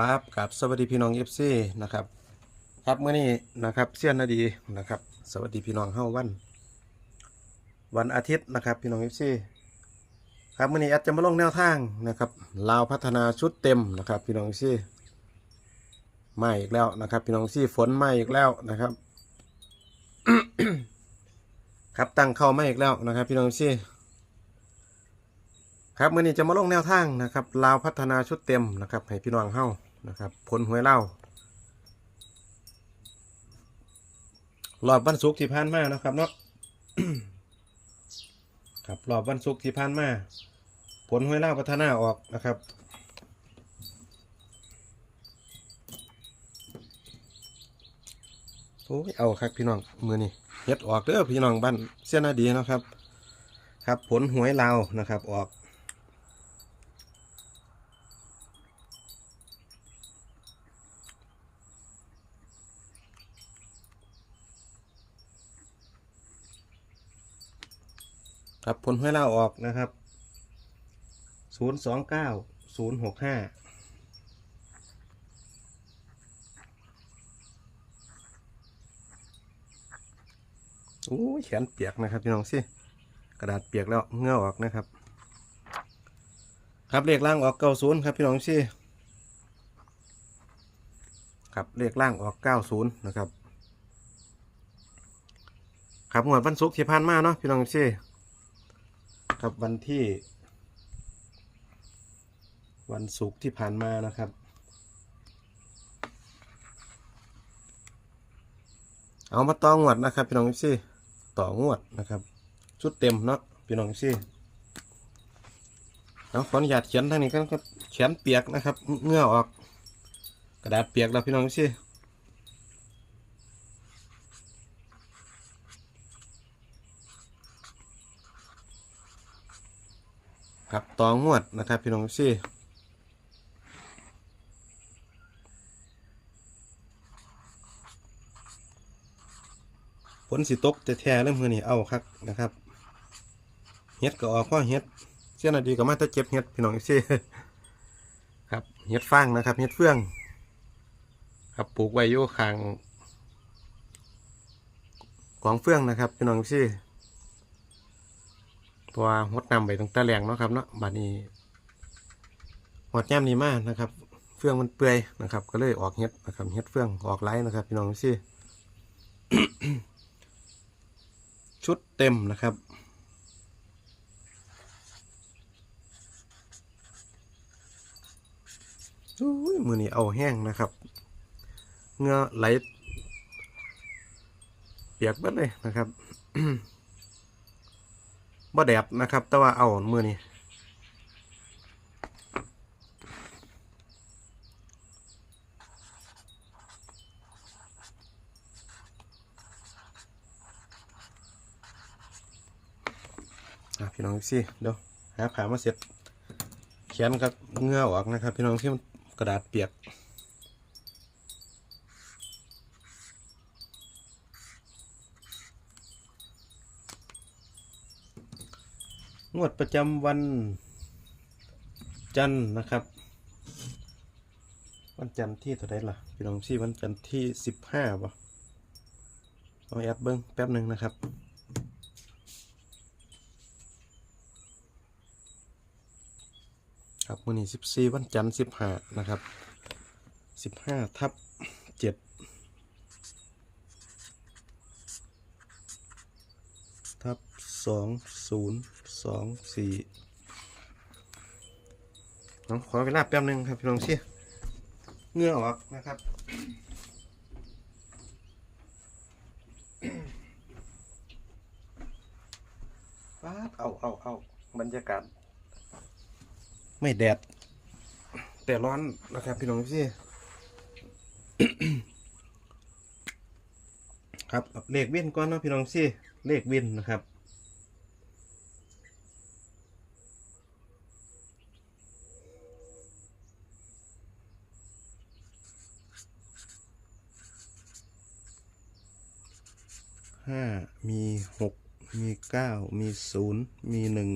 ครับกับสวัสดีพี่น้องเอฟซีนะครับ ครับเมื่อนี้นะครับเสี้ยนนาดีนะครับ สวัสดีพี่น้องเฮาวัน วันอาทิตย์นะครับพี่น้องเอฟซีครับเมื่อนี้แอดจะมาลงแนวทางนะครับลาวพัฒนาชุดเต็มนะครับ พี่น้องเอฟซีมาอีกแล้วนะครับ พี่น้องเอฟซีฝนมาอีกแล้วนะครับ ครับตั้งเข้ามาอีกแล้วนะครับ พี่น้องเอฟซีครับเมื่อนี้จะมาลงแนวทางนะครับลาวพัฒนาชุดเต็มนะครับให้พี่น้องเฮา นะครับผลหวยเล่ารอบวันศุกร์ที่ผ่านมานะครับเนาะครับรอบวันศุกร์ที่ผ่านมาผลหวยเล่าพัฒนาออกนะครับโอ้ยเอาครับพี่น้องมือนี้เฮ็ดออกเด้อพี่น้องบ้านเสียนาดีนะครับ ครับผลหวยลานะครับออก ครับผลให้เราออกนะครับศูนย์สองเก้าศูนย์หกห้าโอ้แขนเปียกนะครับพี่น้องสิกระดาษเปียกแล้วเงื่อออกนะครับ ครับเลขล่างออกเก้าศูนย์ครับพี่น้องสิครับเลขล่างออกเก้าศูนย์นะครับ ครับงวดวันศุกร์ที่ผ่านมาเนาะพี่น้องสิ ครับวันที่ วันศุกร์ที่ผ่านมานะครับ เอามาต่องวดนะครับพี่น้องซี่ต่องวดนะครับ ชุดเต็มเนาะพี่น้องซี่เอาขออนุญาตเขียนทางนี้ก็เขียนเปียกนะครับเงื่อออก กระดาษเปียกแล้วพี่น้องซี่ ครับต่องวดนะครับ พี่น้องซี่ฝนสิตกจะแท้เริ่มมือนี่เอาครับนะครับเฮ็ดก็ออกพ่อเฮ็ดเสี้ยนาดีก็มาแตะเจ็บเฮ็ดพี่น้องซี่ครับเฮ็ดฟางนะครับเฮ็ดเฟือง ครับปลูกไว้อยู่างกองเฟืองนะครับพี่น้องซี่ เพราะว่าหดนำไปตั้งแต่แรงเนาะครับเนาะบัดนี้หดย่ำนี้มากนะครับ เฟืองมันเปื่อยนะครับ ก็เลยออกเห็ดนะครับเห็ดเฟืองออกไล่นะครับ พี่น้องสิชุดเต็มนะครับอุ้ยมือนี้เอาแห้งนะครับ เงือไหลเปียกเบิดเลยนะครับ บ่แดดนะครับ แต่ว่าเอามือนี่อะพี่น้องสิเดี๋ยวหาผ้ามาเสร็จเขียนกับเงื่อออกนะครับ พี่น้องที่มันกระดาษเปียก งวดประจำวันจันทร์นะครับ วันจันทร์ที่เท่าไรล่ะพี่น้องซี่วันจันทร์ที่สิบห้าป่ะเอาแอปเบิ้งแป๊บหนึ่งนะครับครับวันนี้สิบสี่วันจันทร์สิบห้านะครับสิบห้าทับเจ็ด ทับสองศูนย์สองสี่น้องขอเวลาแป๊บหนึ่งครับพี่น้องเชี่ยเหงื่อออกนะครับฟ้าดเอาเอาเอาบรรยากาศ ไม่แดด แต่ร้อนนะครับพี่น้องพี่ ครับเลขเวินก่อนเนาะพี่น้องซี่เลขเวินนะครับห้ามีหกมีเก้ามีศูนย์มีหนึ่ง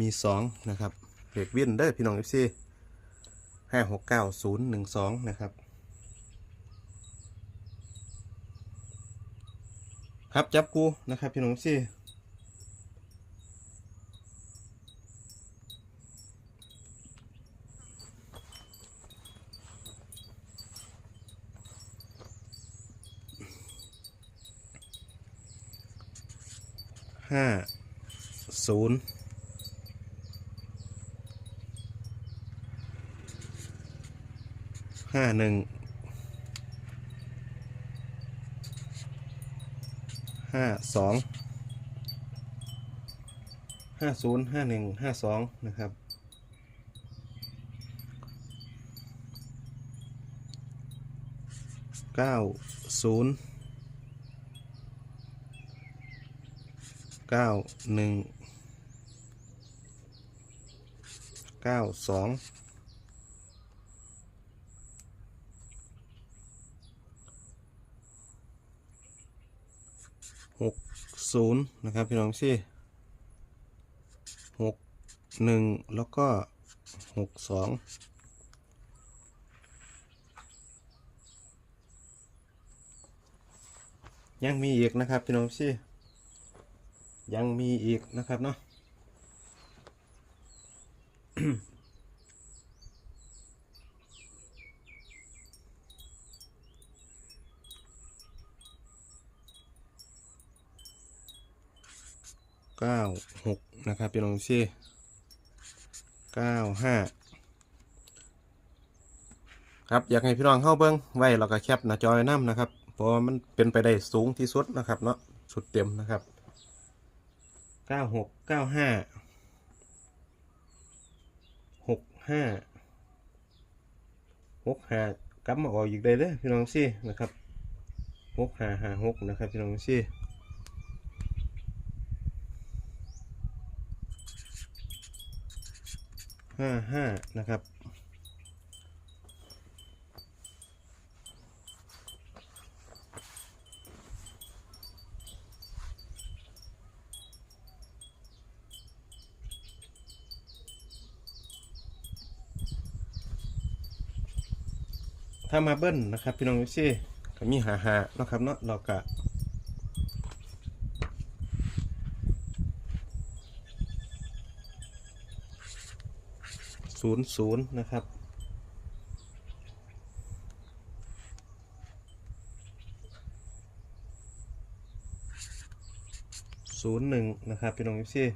มีสองนะครับเลขเวินเด้พี่น้องเอฟซีห้าหกเก้าศูนย์หนึ่งสองนะครับ ครับจับกูนะครับพี่น้องซี่ห้าศูนย์ห้าหนึ่ง ห้าสองห้าศูนย์ห้าหนึ่งห้าสองนะครับ เก้าศูนย์เก้าหนึ่งเก้าสอง หกศูนย์นะครับพี่น้องซี่หกหนึ่งแล้วก็หกสองยังมีอีกนะครับพี่น้องซี่ยังมีอีกนะครับเนาะ เก้าหกนะครับพี่น้องซี่เก้าห้าครับอยากให้พี่น้องเข้าเบิ้งไว้แล้วก็แคปหน้าจอยน้ำนะครับ เพราะมันเป็นไปได้สูงที่สุดนะครับเนาะสุดเต็มนะครับเก้าหกเก้าห้าหกห้าหกห้ากลับมาออกอีกได้เลยพี่น้องซี่นะครับหกห้าห้าหกนะครับพี่น้องซี่ ห้าห้านะครับ ถ้ามาเบิ้ลนะครับ พี่น้องซี่ก็มีหาหานะครับเนาะเรากะ ศูนย์ศูนย์นะครับ ศูนย์หนึ่งนะครับ พี่น้องพี่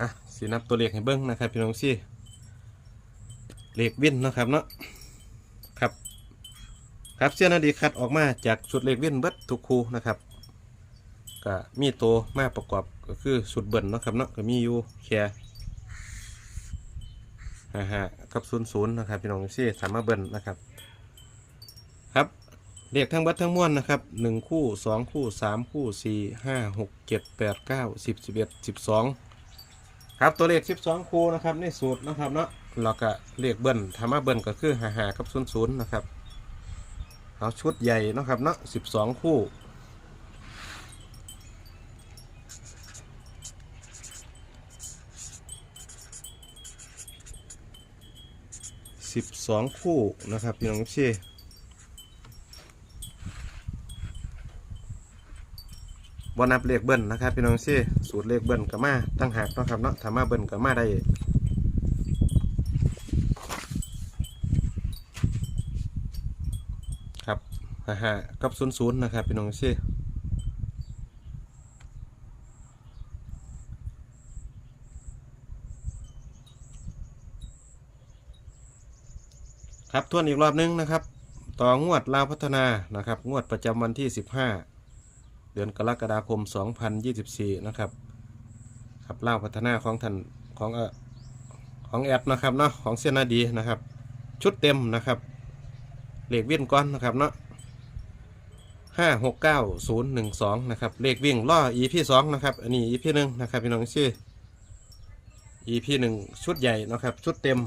อะ สีนับตัวเลขให้เบิ้งนะครับพี่น้องพี่เลขวินนะครับเนาะครับ ครับเสี้ยนาดีคัดออกมาจากชุดเลขวินเบิดทุกคูนะครับก็มีตัวมาประกอบก็คือชุดเบิ้ลนะครับเนาะก็มีอยู่แค่ฮ่าฮ่ากับศูนย์ศูนย์นะครับพี่น้องพี่สามารถเบิ้ลนะครับ ครับเลขทั้งเบัดทั้งม้วลนะครับหนึ่งคู่สองคู่สามคู่สี่ห้าหกเจ็ดแปดเก้าสิบสิบเอ็ดสิบสอง ครับตัวเลข 12 คูนะครับในสูตรนะครับเนาะเราก็เลขเบิ้ลธรรมะเบิ้ลก็คือหาหากับศูนย์ศูนย์นะครับเอาชุดใหญ่นะครับเนาะ12 คู่12คู่นะครับพี่น้องพี่ บนับเลขเบิ้ลนะครับพี่น้องซี่สูตรเลขเบิ้ลกับมาตั้งหากนะครับเนาะถามาเบิ้ลกับมาได้ครับฮ่าฮ่ากับศูนย์ศูนย์นะครับพี่น้องซี่ครับทวนอีกรอบนึงนะครับ ต่องวดลาวพัฒนานะครับ งวดประจำวันที่ 15 เดือนกรกฎาคม 2024 นะครับครับเล่าพัฒนาของท่านของเออของแอดนะครับเนาะของเสียนาดีนะครับ ชุดเต็มนะครับเล็กเวียนก้อนนะครับเนาะห้าหกเก้าศูนย์หนึ่งสองนะครับเลขวิ่งล่อ EP สองนะครับอันนี้ EP หนึ่งนะครับพี่น้องชื่อ EP หนึ่งชุดใหญ่นะครับชุดเต็ม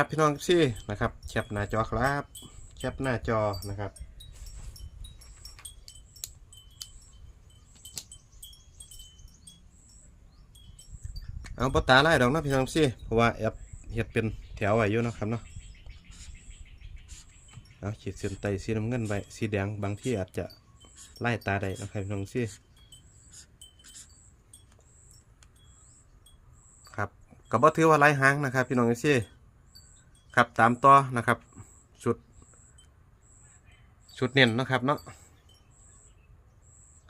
ครับพี่น้องซี่นะครับแคปหน้าจอครับแคปหน้าจอนะครับเอาปตาไล่ดอกนะพี่น้องซี่เพราะว่าแอปเฮ็ดเป็นแถวไว้อยู่นะครับเนาะเอาขีดเส้นใต้สีน้ำเงินไว้สีแดงบางที่อาจจะไล่ตาได้นะครับพี่น้องซี่ครับก็บ่ถือว่าไล่หางนะครับพี่น้องซี่ ครับตามต่อนะครับชุดชุดเน้นนะครับเนาะ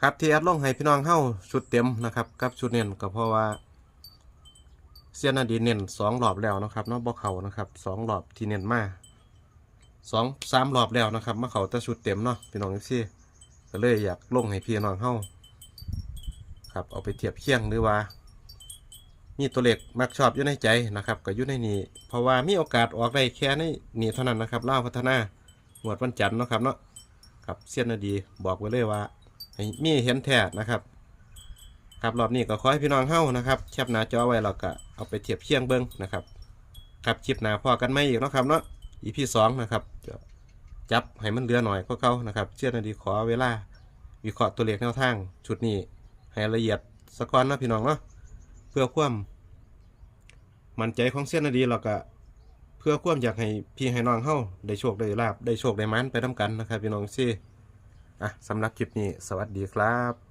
ครับที่แอดลงให้พี่น้องเข้าชุดเต็มนะครับกับชุดเน้นก็เพราะว่าเสียนาดีเน้นสองรอบแล้วนะครับเนาะบ่เขานะครับสองรอบที่เน้นมาสองสามรอบแล้วนะครับมาเขาแต่ชุดเต็มเนาะพี่น้องซี่ก็เลยอยากลงให้พี่น้องเข้าครับเอาไปเทียบเคียงหรือว่า มีตัวเลขมักชอบอยู่ในใจนะครับก็อยู่ในนี้เพราะว่ามีโอกาสออกได้แค่ในนี้เท่านั้นนะครับเล่าพัฒนาหมวดวันจันทร์นะครับเนาะครับเสี้ยนนาดีบอกไว้เลยว่ามีเห็นแท้นะครับ ครับรอบนี้ก็ขอให้พี่น้องเฮ้านะครับแคปหน้าจอไว้เราก็เอาไปเทียบเคียงเบิ้งนะครับครับคลิปหน้าพอกันไหมอีกนะครับเนาะอีพีสองนะครับจับให้มันเหลือหน่อยก็เขานะครับเสี้ยนาดีขอเวลาวิเคราะห์ตัวเลขแนวทางชุดนี้ให้ละเอียดสะก้อนนะพี่น้องเนาะ เพื่อความมั่นใจของเส้นนาดีเราก็เพื่อความอยากให้พี่ให้น้องเฮาได้โชคได้ลาบได้โชคได้มันไปทำกันนะครับพี่น้องซี่อะสำหรับคลิปนี้สวัสดีครับ